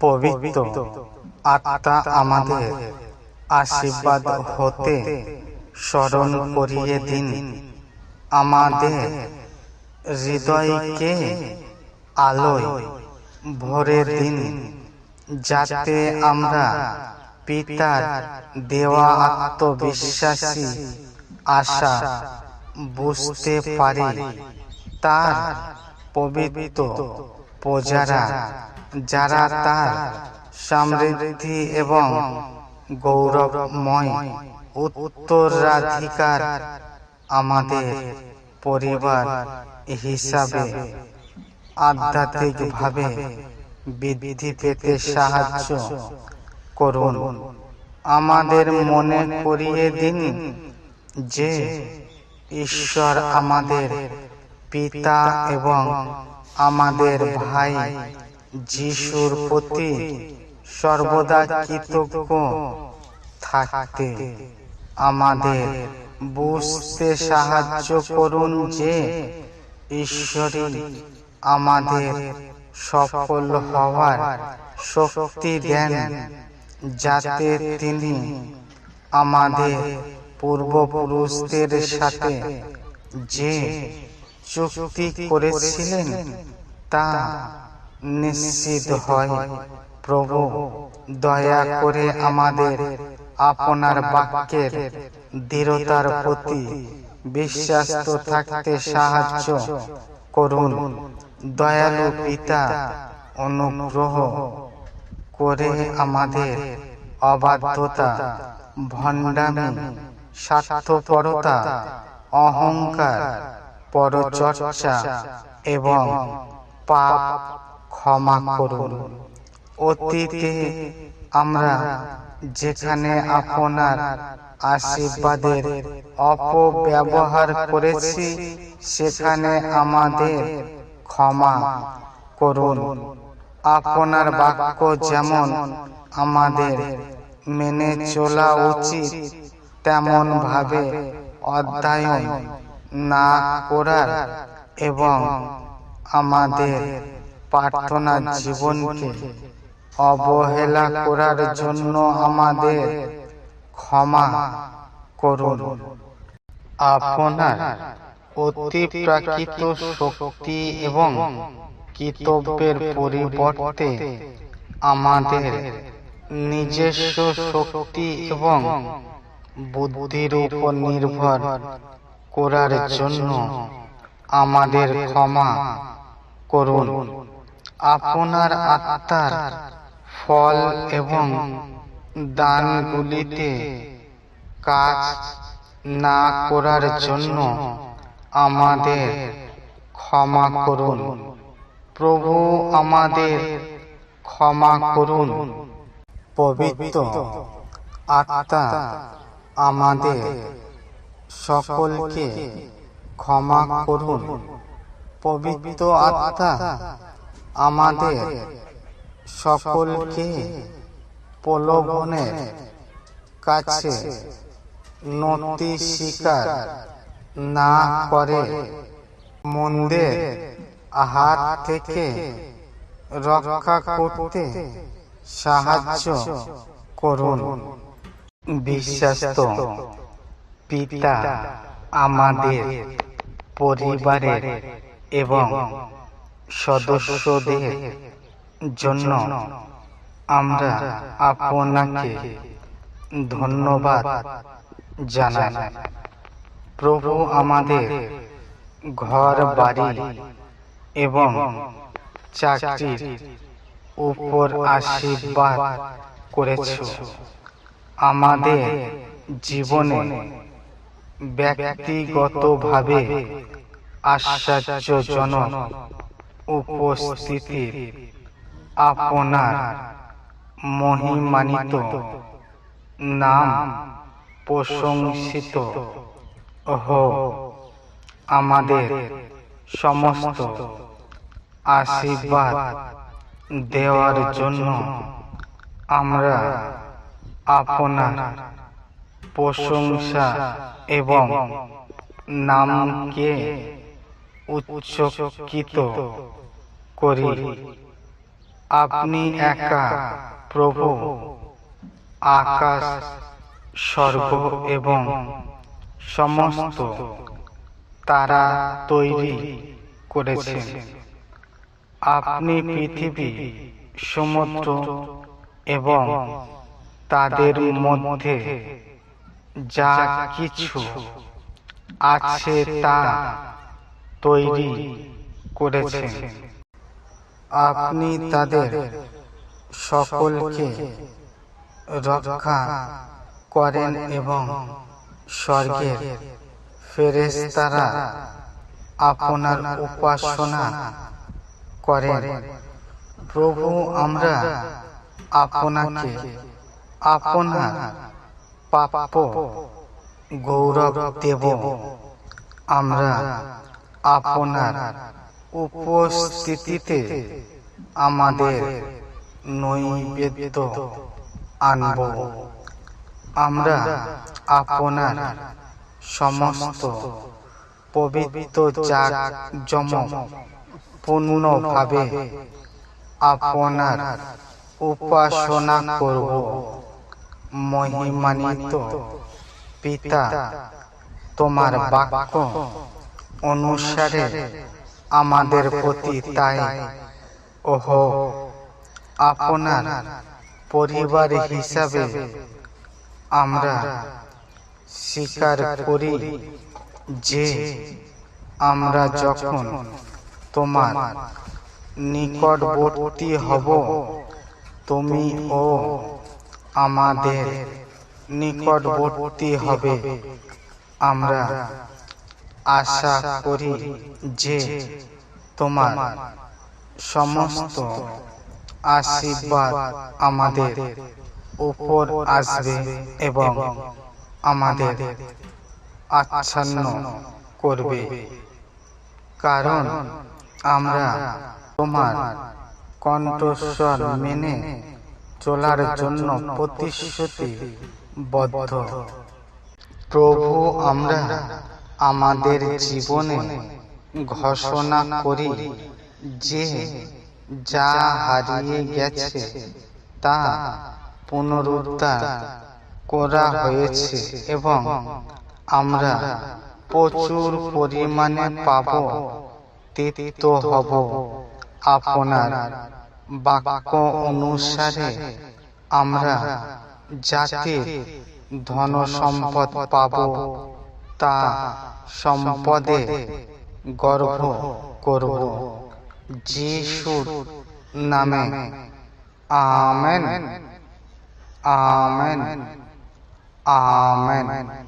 পবিত্র। আত্মা আমাদের আশীর্বাদ হতে স্মরণ করিয়ে দিন। আমাদের হৃদয়কে আলোয় ভরে দিন, যাতে আমরা পিতার দেওয়া আত্মবিশ্বাসী আশা বুঝতে পারি। তার পবিত্র প্রজারা যারা তার সমৃদ্ধি এবং গৌরবময় উত্তরাধিকার আমাদের পরিবার হিসাবে আধ্যাত্মিকভাবে বৃদ্ধি পেতে সাহায্য করুন। আমাদের মনে করিয়ে দিন যে ঈশ্বর আমাদের পিতা এবং আমাদের ভাই যিশুর প্রতি সর্বদা কৃতজ্ঞ থাকতে আমাদের বুঝতে সাহায্য করুন যে ঈশ্বরই আমাদের সফল হওয়ার শক্তি দেন, যাতে তিনি আমাদের পূর্বপুরুষদের সাথে যে চুক্তি করেছিলেন তা নিশ্চিত হয়। প্রভু, দয়া করে আমাদের আপনার বাক্যের দৃঢ়তার প্রতি বিশ্বাস্ত থাকতে সাহায্য করুন। দয়ালু পিতা, অনুগ্রহ করে আমাদের অবাধ্যতা, ভণ্ডামি, স্বার্থপরতা, অহংকার, পরচর্চা এবং পাপ ক্ষমা করুন। অতীতে আমরা যেখানে আপনার আশীর্বাদের অপব্যবহার করেছি, সেখানে আমাদের ক্ষমা করুন। আপনার বাক্য যেমন আমাদের মেনে চলা উচিত তেমন ভাবে অধ্যয়ন না করার এবং আমাদের প্রার্থনা জীবনকে অবহেলা করার জন্য আমাদের ক্ষমা করুন। আপনার অতি প্রাকৃত শক্তি এবং কর্তব্যের পরিবর্তে আমাদের নিজস্ব শক্তি এবং বুদ্ধির উপর নির্ভর করার জন্য আমাদের ক্ষমা করুন। আপনার আত্মার ফল এবং দানগুলিতে কাজ না করার জন্য আমাদের ক্ষমা করুন। প্রভু আমাদের ক্ষমা করুন। পবিত্র আত্মা আমাদের সকলকে ক্ষমা করুন। পবিত্র আত্মা আমাদের সকলকে প্রলোভনের কাছে নতি স্বীকার না করে মন্দের হাত থেকে রক্ষা করতে সাহায্য করুন। বিশ্বাস্ত পিতা আমাদের পরিবারের এবং সদস্যদের জন্য আমরা আপনাকে ধন্যবাদ জানাই। প্রভু আমাদের ঘর, বাড়ি এবং চাকরির উপর আশীর্বাদ করেছ। আমাদের জীবনে ব্যক্তিগতভাবে আশ্চর্যজনক উপস্থিতির আপনার মহিমানিত নাম প্রশংসিত হো আমাদের সমস্ত আশীর্বাদ দেওয়ার জন্য আমরা আপনার প্রশংসা এবং নামকে উচ্চকিত করি। আপনি একা প্রভু, আকাশ, স্বর্গ এবং সমস্ত তারা তৈরি করেছেন। আপনি পৃথিবী, সমুদ্র এবং তাদের মধ্যে যা কিছু আছে তা তৈরি করেছেন আপনি তাদের সকলকে রক্ষা করেন এবং স্বর্গের ফেরেশতারা আপনার উপাসনা করেন। প্রভু, আমরা আপনাকে আপনার পাপ গৌরব দেব। আমরা আপনার উপস্থিতিতে আমাদের নৈবেদ্য আনব। আমরা আপনার সমস্ত পবিত্র জাক জমক পূর্ণভাবে আপনার উপাসনা করব। মহিমানিত পিতা, তোমার বাক্য অনুসারে আমাদের প্রতি তাই। ওহ, আপনার পরিবার হিসাবে আমরা স্বীকার করি যে আমরা যখন তোমার নিকটবর্তী হব, তুমি ও আমাদের নিকটবর্তী হবে। আমরা আশা করি যে তোমার সমস্ত আশীর্বাদ আমাদের উপর আসবে এবং আমাদের আচ্ছন্ন করবে। কারণ আমরা তোমার কণ্ঠস্বর মেনে চলার জন্য প্রতিশ্রুতিবদ্ধ। প্রভু, আমরা আমাদের জীবনে ঘোষণা করি যে যা হারিয়ে গেছে তা পুনরুদ্ধার করা হয়েছে এবং আমরা প্রচুর পরিমাণে পাব। তীর্থ হব। আপনার বাক্য অনুসারে আমরা যাতে ধন সম্পদ পাব। তা সম্পদে গর্ব করব। যিশুর নামে। আমেন। আমেন। আমেন।